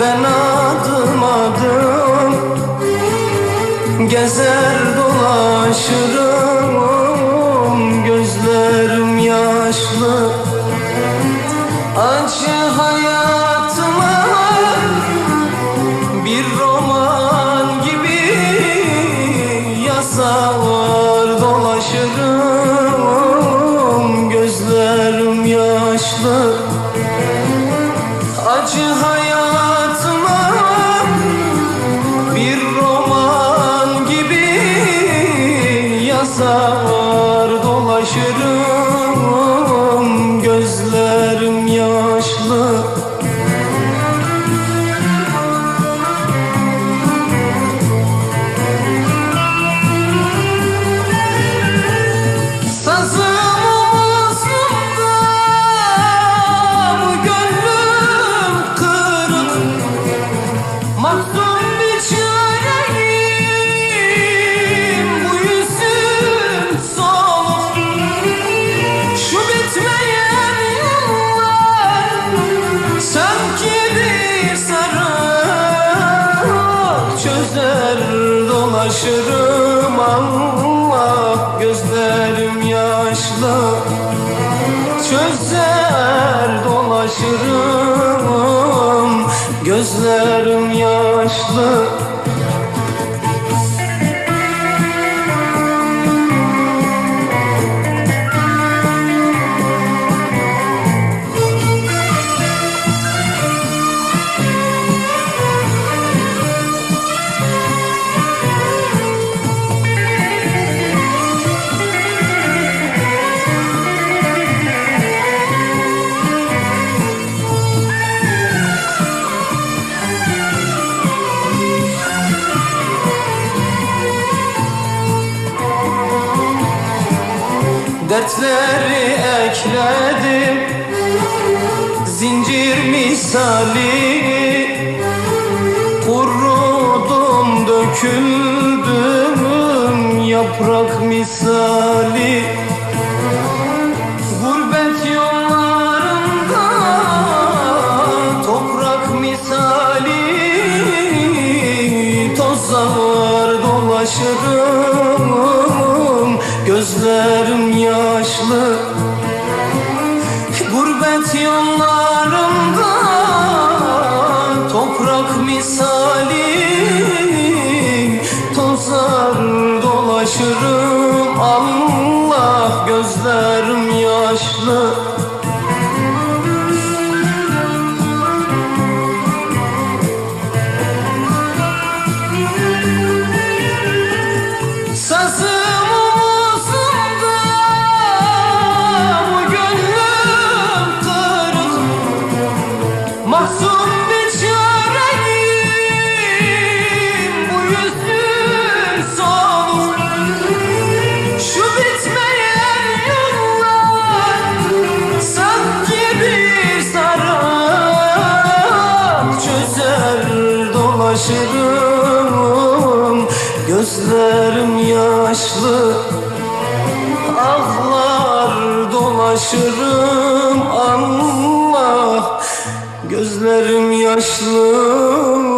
Ben adım adım Gezer dolaşırım. Gözlerim yaşlı. Acı hayatıma Bir roman gibi Yazar dolaşırım. Gözlerim yaşlı. Yazar dolaşırım gözlerim yaşlı dolaşırım Allah Gözlerim yaşlı Çözer dolaşırım Gözlerim yaşlı Dertleri ekledim. Zincir misali Kurudum döküldüm Yaprak misali. Gurbet yollarında Toprak misali. Tozlar dolaşırım Gözlerim yaşlı Gurbet yollarında Toprak misali Tozar dolaşırım. Allah gözlerim yaşlı yaşlı Ağlar dolaşırım Allah Gözlerim yaşlı